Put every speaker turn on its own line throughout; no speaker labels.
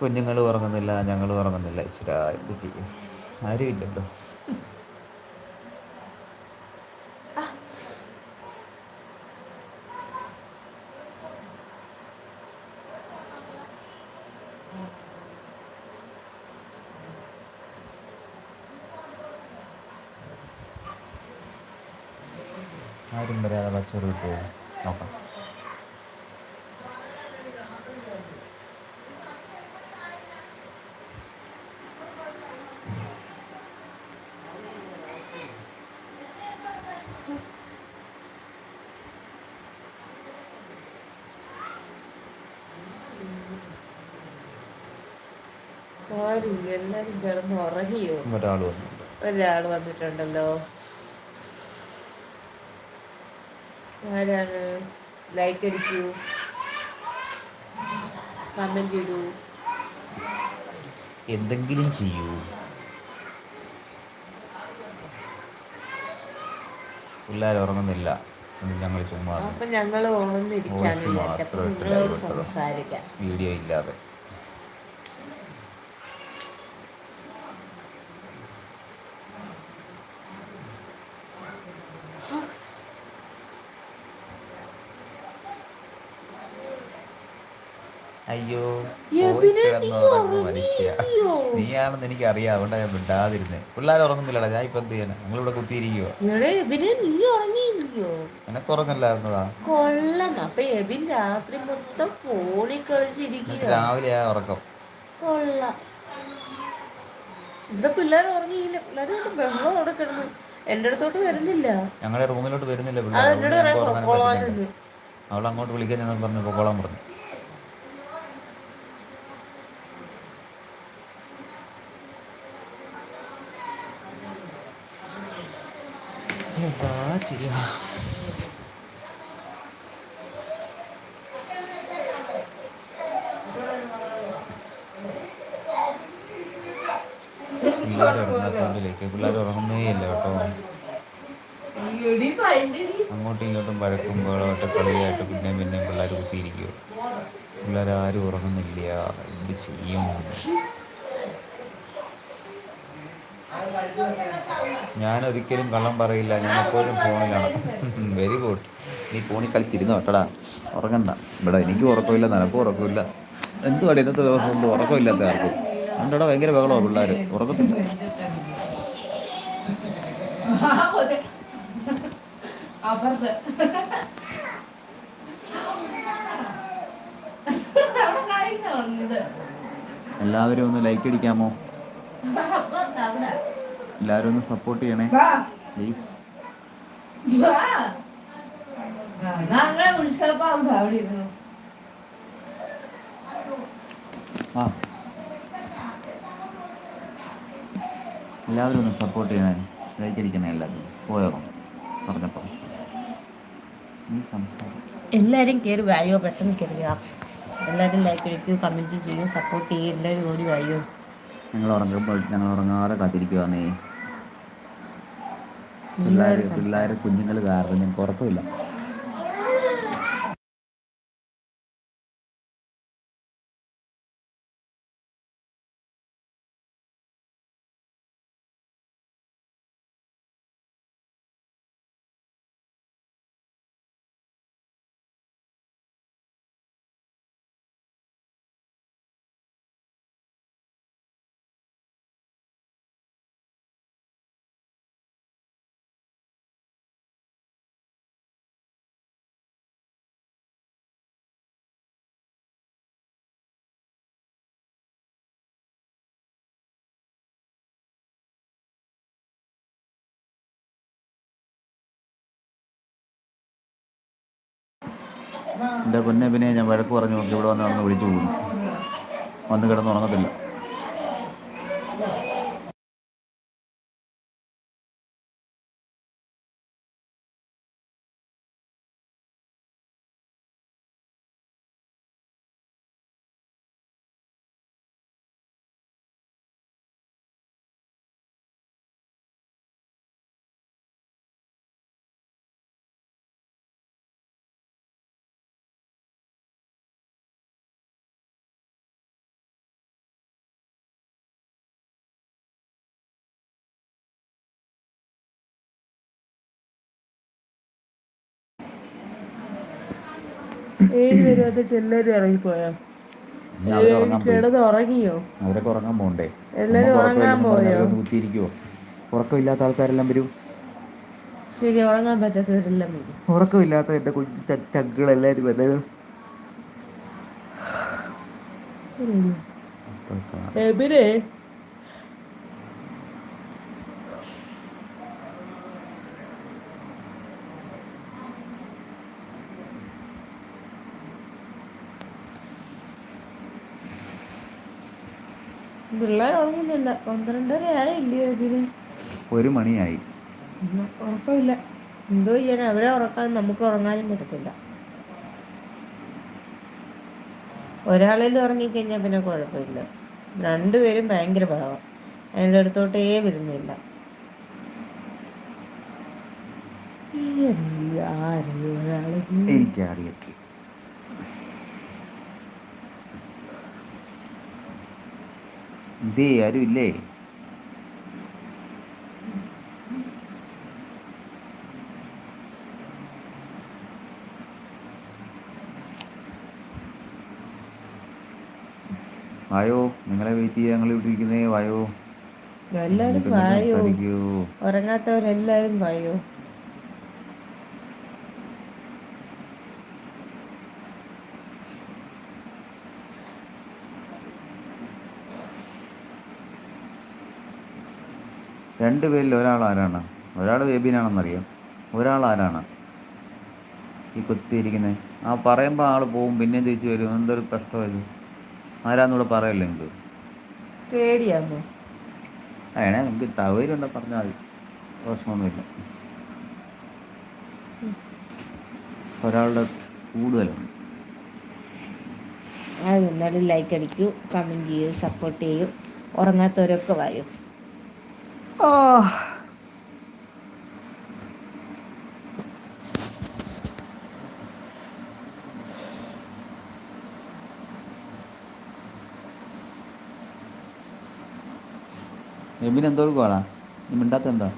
കുഞ്ഞുങ്ങൾ ഉറങ്ങുന്നില്ല ഞങ്ങൾ ഉറങ്ങുന്നില്ല. ഇച്ചിര എന്ത് ചെയ്യും. ആരുമില്ലല്ലോ ആരും വരാതെ പച്ചോറ് നോക്കാം.
എല്ലാരും കിടന്ന് ഉറങ്ങിയോ?
ഒരാൾ വന്നിട്ടുണ്ട്.
ഒരാൾ വന്നിട്ടുണ്ടല്ലോ. ആരാണ്? ലൈക്ക് അടിക്കൂ. കമന്റ് ഇടൂ.
എന്തെങ്കിലും ചെയ്യൂ. പിള്ളേർ ഉറങ്ങുന്നില്ല ഞങ്ങൾ ചുമ്മാ
ഞങ്ങൾ
മാത്രം വീഡിയോ ഇല്ലാതെ. അയ്യോ പോയി
എബിനെ, നീ
കിടന്നുറങ്ങും മനുഷ്യ. നീയാണെന്ന് എനിക്ക് അറിയാം അതുകൊണ്ടാ ഞാൻ മിണ്ടാതിരുന്നേ. പിള്ളേർ ഉറങ്ങുന്നില്ലടാ ഞാൻ ഇപ്പൊ എന്ത് ചെയ്യാനാ? നിങ്ങളിവിടെ കുത്തിയിരിക്കുവോ. എനക്ക് ഉറങ്ങല്ലായിരുന്നടാ
കൊള്ളാം. അപ്പൊ എബിൻ രാത്രി മൊത്തം ഫോണിൽ കളിച്ചിരിക്കും
രാവിലെ ആ ഉറക്കം.
കൊള്ളാം. ഇവിടെ പിള്ളേർ ഉറങ്ങിയില്ല. പിള്ളേരോട് ബഹളം അവിടെ കിടന്നു. എന്റെ അടുത്തോട്ട് വരുന്നില്ല.
ഞങ്ങളുടെ റൂമിലോട്ട് വരുന്നില്ല പിള്ളേർ അവൾ അങ്ങോട്ട് വിളിക്കാൻ ഞാൻ പറഞ്ഞു പൊക്കോളാൻ പറഞ്ഞു. എന്താ ചെയ്യാ? പിള്ളേർ ഉറങ്ങാത്തോണ്ടിലേക്ക് പിള്ളേർ ഉറങ്ങുന്നേ ഇല്ല കേട്ടോ. അങ്ങോട്ടും ഇങ്ങോട്ടും വഴക്കുമ്പോഴോട്ട് കളിയായിട്ട് പിന്നെ പിന്നെ പിള്ളേർ കുത്തിയിരിക്കുമോ പിള്ളേർ ആരും ഉറങ്ങുന്നില്ല. എന്ത് ചെയ്യും? ഞാൻ ഒരിക്കലും കള്ളം പറയില്ല. ഞാൻ എപ്പോഴും ഫോണിലാണ് വെരി ഗുഡ് നീ ഫോണിൽ കളിച്ചിരുന്നു? കേട്ടടാ ഉറങ്ങണ്ട. ഇവിടെ എനിക്ക് ഉറക്കമില്ല നിനക്കും ഉറക്കമില്ല. എന്തുവാടി ഇന്നത്തെ ദിവസം ഒന്നും ഉറക്കമില്ലാത്ത ആർക്കും? കണ്ടടാ ഭയങ്കര ബഹളമാണ് പിള്ളേർ ഉറക്കത്തില്ല. എല്ലാവരും ഒന്ന് ലൈക്ക് അടിക്കാമോ? എല്ലാവരും ഒന്ന് സപ്പോർട്ട് ചെയ്യണേ. പ്ലീസ് എല്ലാവരും ഒന്ന് സപ്പോർട്ട് ചെയ്യണേ. ലൈക്ക് അടിക്കണേ എല്ലാവരും. പോയോ? പറഞ്ഞപ്പോൾ നീ സംസാരം
എല്ലാവരും കയറി വായോ പെട്ടെന്ന് കയറുക എല്ലാവരും ലൈക്ക് അടിക്കുക കമന്റ് ചെയ്യുക സപ്പോർട്ട് ചെയ്യും എല്ലാവരും ഓടി വായോ.
ഞങ്ങൾ ഉറങ്ങുമ്പോൾ ഞങ്ങൾ ഉറങ്ങാതെ കാത്തിരിക്കുവാന്നേ പിള്ളേർ പിള്ളേർ കുഞ്ഞുങ്ങൾ കാരണം ഞങ്ങൾക്ക് ഉറക്കമില്ല എന്റെ പൊന്നെ പിന്നെ ഞാൻ വഴക്ക് പറഞ്ഞു നോക്കി ഇവിടെ വന്ന് വന്ന് വിളിച്ചു പോകുന്നു. വന്ന് കിടന്നുറങ്ങത്തില്ല
ഏഴ് പേര് വന്നിട്ട് എല്ലാവരും ഇറങ്ങിപ്പോയോ? കിടന്ന് ഉറങ്ങിയോ?
അവരൊക്കെ ഉറങ്ങാൻ പോകണ്ടേ
എല്ലാവരും ഉറങ്ങാൻ പോയോ?
കുത്തിയിരിക്കുവോ? ഉറക്കമില്ലാത്ത ആൾക്കാരെല്ലാം വരും.
ശരി ഉറങ്ങാൻ പറ്റാത്തവരെല്ലാം വരും.
ഉറക്കമില്ലാത്ത എന്റെ കുഞ്ഞു ചക്കുകളെല്ലാവരും വരും.
എബിനെ പിള്ളേർ ഉറങ്ങുന്നില്ല. പന്ത്രണ്ടര ആയില്ലേ എബിന്
ഒരു മണിയായി.
ഉറക്കമില്ല. എന്തോ ചെയ്യാൻ അവരെ ഉറക്കാൻ നമുക്ക് ഉറങ്ങാനും പറ്റത്തില്ല. ഒരാളേലും ഉറങ്ങിക്കഴിഞ്ഞാൽ പിന്നെ കുഴപ്പമില്ല. രണ്ടുപേരും ഭയങ്കര ഭാവം അതിന്റെ അടുത്തോട്ടേ വരുന്നില്ല.
എനിക്കറിയത്തില്ല ഇതേ ആരും ഇല്ലേ വായോ നിങ്ങളെ വെയിറ്റ് ചെയ്യാൻ ഞങ്ങൾ ഇവിടെ ഇരിക്കുന്നേ വായോ.
എല്ലാവരും
വായോ.
ഉറങ്ങാത്തവരെല്ലാവരും പായോ
രണ്ട് പേരിൽ ഒരാൾ ആരാണ്? ഒരാൾ ബേബിനാണെന്നറിയാം ഒരാൾ ആരാണ്? ഈ കുത്തിയിരിക്കുന്നത് ആ പറയുമ്പോൾ ആൾ പോവും പിന്നെ തിരിച്ചു വരും. എന്തൊരു കഷ്ടമായത് ആരാന്നൂടെ പറയല്ലേ നിങ്ങൾക്ക്
പേടിയാന്നോ?
അങ്ങനെ നമുക്ക് തവരുണ്ടോ പറഞ്ഞാൽ മതി. പ്രശ്നമൊന്നുമില്ല. ഒരാളുടെ കൂടുതലുണ്ട്
അത് എന്നാലും ലൈക്ക് അടിക്കൂ കമന്റ് ചെയ്യൂ സപ്പോർട്ട് ചെയ്യൂ. ഉറങ്ങാത്തവരൊക്കെ വായോ
എബിന് എന്തോ കോളാ നീ മിണ്ടാത്ത എന്താ?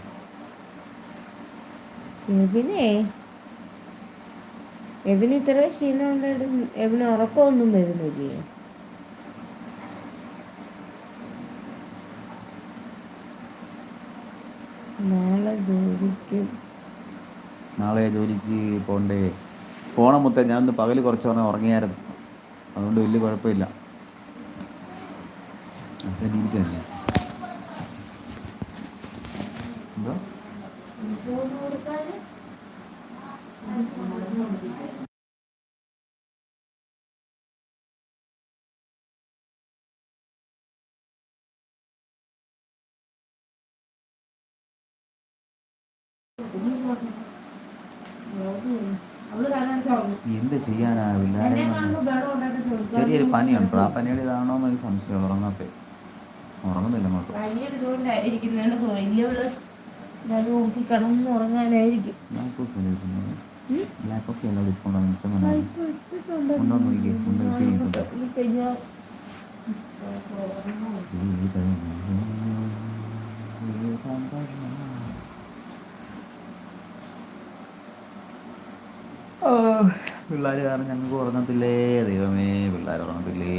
എബിനെ എബിന് ഇത്ര ശീലമുണ്ടായിട്ടും ഉണ്ടായിട്ടും എബിന് ഉറക്കമൊന്നും വരുന്നില്ലേ? നാളെ ജോലിക്ക്.
നാളെ പോണ്ടേ. പോണം മുത്ത ഞാൻ ഇന്ന് പകൽ കുറച്ച് പറഞ്ഞാൽ ഉറങ്ങിയായിരുന്നു. അതുകൊണ്ട് വലിയ കുഴപ്പമില്ല. എന്തോ എന്ത് ചെയ്യാനാവില്ല. ചെറിയൊരു പനിയുണ്ട്. ആ പനിയുടെ ഇതാണോ എന്ന് എനിക്ക് സംശയം ഉറങ്ങാത്ത ഉറങ്ങുന്നില്ല അങ്ങോട്ട്.
പനിയെടുത്തുകൊണ്ടായിരിക്കുന്നതാണ്
പിള്ളേർ കാരണം ഞങ്ങൾക്ക് ഉറങ്ങത്തില്ലേ? ദൈവമേ പിള്ളേർ ഉറങ്ങത്തില്ലേ?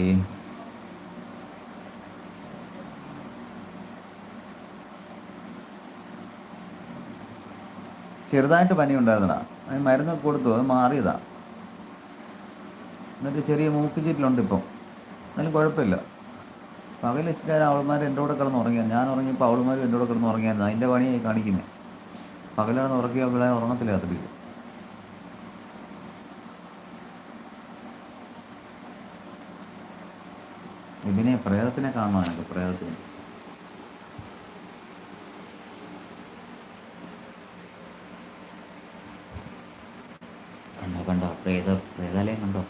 ചെറുതായിട്ട് പനി ഉണ്ടായിരുന്നടാ. അതിന് മരുന്നൊക്കെ കൊടുത്തു അത് മാറിയതാ. എന്നിട്ട് ചെറിയ മൂക്കുചീറ്റിലുണ്ട് ഇപ്പം. എന്നാലും കുഴപ്പമില്ല. പകൽ ഇച്ചിരി എന്റെ കൂടെ കിടന്ന് ഉറങ്ങിയാൽ ഞാൻ ഉറങ്ങിയപ്പോൾ അവൾമാരും എന്റെ കൂടെ കിടന്ന് ഉറങ്ങിയായിരുന്നു. അതിന്റെ പണിയായി കാണിക്കുന്നത് പകലാണ് ഉറക്കിയ പിള്ളേർ ഉറങ്ങത്തില്ല രാത്രി ഇതിനെ പ്രേതത്തിനെ കാണണം പ്രേതത്തിന്. കണ്ടോ കണ്ടോ പ്രേത പ്രേതാലയം കണ്ടോ?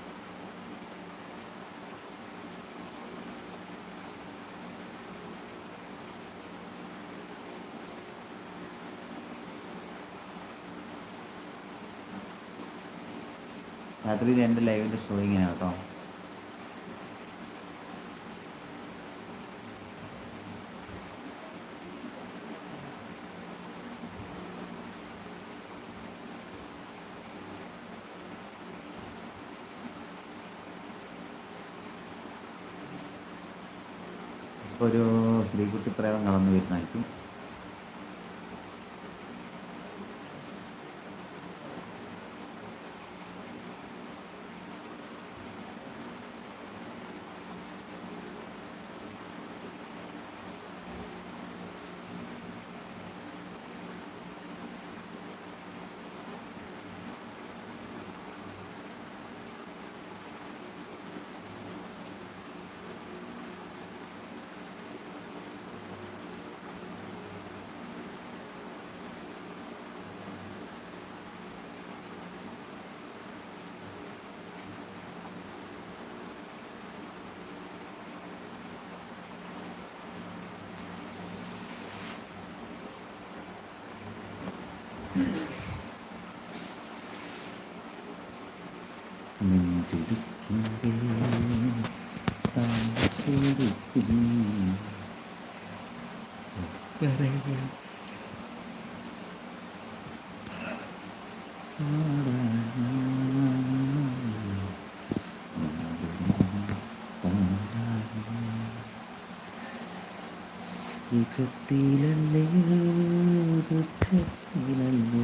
രാത്രിയിൽ എന്റെ ലൈവിന്റെ ഷോ ഇങ്ങനെ കേട്ടോ. ഒരു സ്ത്രീകുട്ടി പ്രേതം കടന്നു വരുന്നതായിരിക്കും. സുഖത്തിലല്ലേ ദുഃഖത്തിലല്ലേ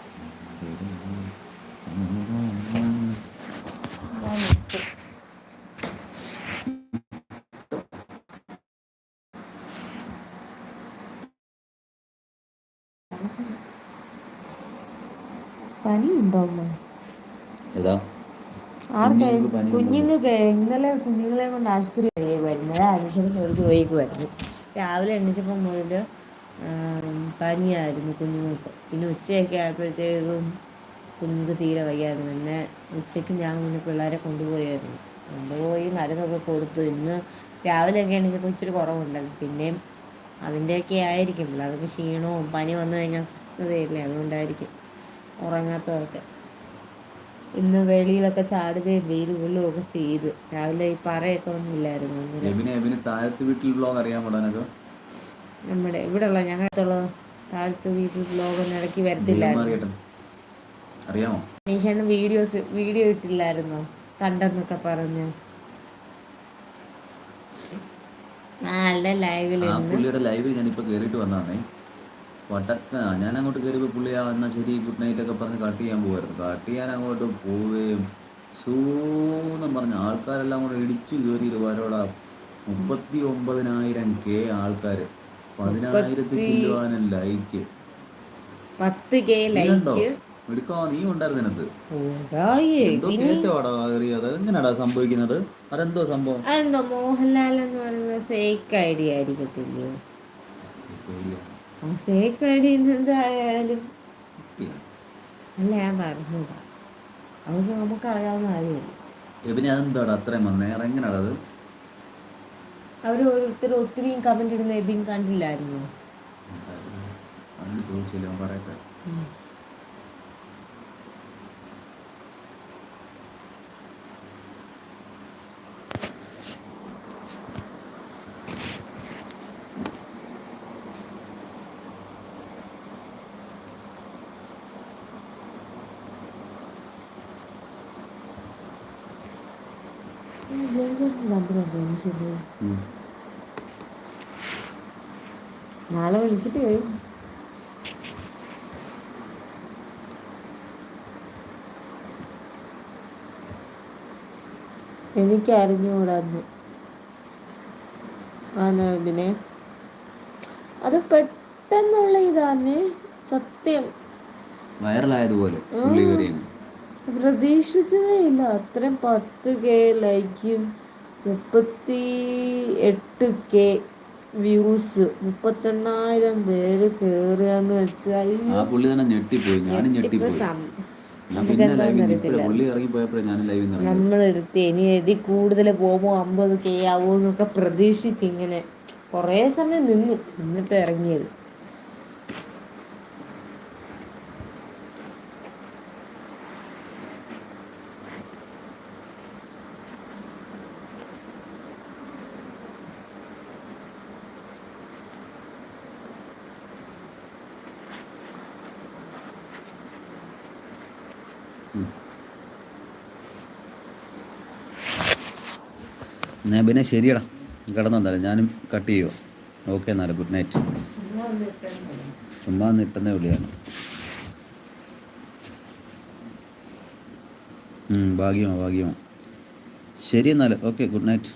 അമ്മ
ഏതാ? കുഞ്ഞുങ്ങൾക്ക്
ഇന്നലെ കുഞ്ഞുങ്ങളെ കൊണ്ട് ആശുപത്രി വരുന്നത്. അതാ അഡ്മിഷൻ ചെയ്ത് പോയേക്കുമായിരുന്നു രാവിലെ എണീച്ചപ്പോൾ മുതൽ പനിയായിരുന്നു കുഞ്ഞുങ്ങൾക്ക്. പിന്നെ ഉച്ചയൊക്കെ ആയപ്പോഴത്തേക്കും കുഞ്ഞുങ്ങൾക്ക് തീരെ വയ്യായിരുന്നു പിന്നെ ഉച്ചയ്ക്ക് ഞാൻ പിന്നെ പിള്ളേരെ കൊണ്ടുപോയായിരുന്നു. കൊണ്ടുപോയി മരുന്നൊക്കെ കൊടുത്തു. ഇന്ന് രാവിലെയൊക്കെ എണീച്ചപ്പോൾ ഇച്ചിരി കുറവുണ്ടായിരുന്നു പിന്നെയും അതിന്റെയൊക്കെ ആയിരിക്കും. പിള്ളേർക്ക് ക്ഷീണവും പനി വന്നു കഴിഞ്ഞാൽ അസ്വസ്ഥതയില്ലേ? അതുകൊണ്ടായിരിക്കും. ഉറങ്ങാത്തതൊക്കെ ഇന്ന് വെളിയിലൊക്കെ ചാടുകയും വെയിൽ കൊള്ളുകയും ഒക്കെ ചെയ്തു. രാവിലെ ഈ പറയൊക്കെ ഒന്നുമില്ലായിരുന്നു
എബിന് എബിന് താഴത്തെ വീട്ടിൽ ബ്ലോഗ് അറിയാൻ
നമ്മുടെ ഉള്ള ഞങ്ങളുടെ താഴത്ത് വീട്ടിൽ ബ്ലോഗൊന്നും ഇടയ്ക്ക് വരത്തില്ലായിരുന്നു.
അറിയട്ടെ അറിയാമോ?
നീഷാണ് വീഡിയോസ് വീഡിയോ ഇട്ടില്ലായിരുന്നോ. കണ്ടെന്നൊക്കെ പറഞ്ഞു. ആളുടെ ലൈവിൽ
പുള്ളിയുടെ ലൈവിൽ ഞാനിപ്പോൾ കയറിയിട്ട് വന്നതാണേ. വട്ടക്ക ഞാൻ അങ്ങോട്ട് കയറിയപ്പോൾ പുള്ളി ആ എന്നാൽ ശരി ഗുഡ് നൈറ്റ് ഒക്കെ പറഞ്ഞ് കട്ട് ചെയ്യാൻ പോകുമായിരുന്നു കട്ട് ചെയ്യാൻ അങ്ങോട്ട് പോവുകയും സൂന്നും പറഞ്ഞ ആൾക്കാരെല്ലാം കൂടെ ഇടിച്ചു കയറി വരോടാ മുപ്പത്തി ഒമ്പതിനായിരം കെ ആൾക്കാർ പതിനായിരത്തി ചില്ലുവാനും ലൈക്ക്
പത്ത് കെ ലൈക്ക്
എടുക്കാ നീ ഉണ്ടായിരുന്നു അതിനകത്ത്
ഓടായേ
എന്തോ കേട്ടോടാ കയറിയത് എങ്ങനെയാടാ സംഭവിക്കുന്നത്? അതെന്തോ സംഭവം?
മോഹൻലാൽ എന്ന് പറയുന്നത് ഫേക്ക് ഐഡിയ ആയിരിക്കത്തില്ലയോ. ആ ഫേക്ക് ഐ എന്തായാലും. അല്ല ഞാൻ പറഞ്ഞതാ. അത് നമുക്ക് അറിയാവുന്ന കാര്യമല്ല.
എബിന് അതെന്താടാ അത്രയും വന്നേ? എങ്ങനെയാടാ അത്?
അവർ ഓരോരുത്തർ ഒത്തിരിയും കമന്റ് ഇടുന്ന എബിൻ കണ്ടില്ലായിരുന്നു?
ചോദിച്ചില്ല പറയട്ടെ.
ശരി. നാളെ വിളിച്ചിട്ട് വരും. എനിക്ക് അറിഞ്ഞുകൂടാന്ന് ആ നോബിനെ. അത് പെട്ടെന്നുള്ള ഇതാണ് സത്യം.
വൈറലായതുപോലെ
പ്രതീക്ഷിച്ചതേ ഇല്ല അത്രയും പത്ത് കെ ലൈക്കും മുപ്പത്തി എട്ട് കെ വ്യൂസ്. മുപ്പത്തെണ്ണായിരം പേര് കേറുകയെന്ന് വെച്ചാൽ
ആ പുള്ളി തന്നെ ഞെട്ടിപ്പോയി. ഞാൻ
ഞെട്ടിപ്പോയി എടുത്ത് ഇനി എതി കൂടുതൽ പോകുമ്പോൾ അമ്പത് കെ ആവുമോ എന്നൊക്കെ പ്രതീക്ഷിച്ച് ഇങ്ങനെ കുറേ സമയം നിന്നു എന്നിട്ട് ഇറങ്ങിയത്.
എന്നാ പിന്നെ ശരിയടാ. കിടന്നെന്നാലും ഞാനും കട്ട് ചെയ്യുമോ ഓക്കെ എന്നാലും ഗുഡ് നൈറ്റ് ചുമ്മാ നിട്ടുന്ന വിളിയാണ്. ഭാഗ്യമാ ഭാഗ്യമാ. ശരി എന്നാൽ ഓക്കെ ഗുഡ് നൈറ്റ്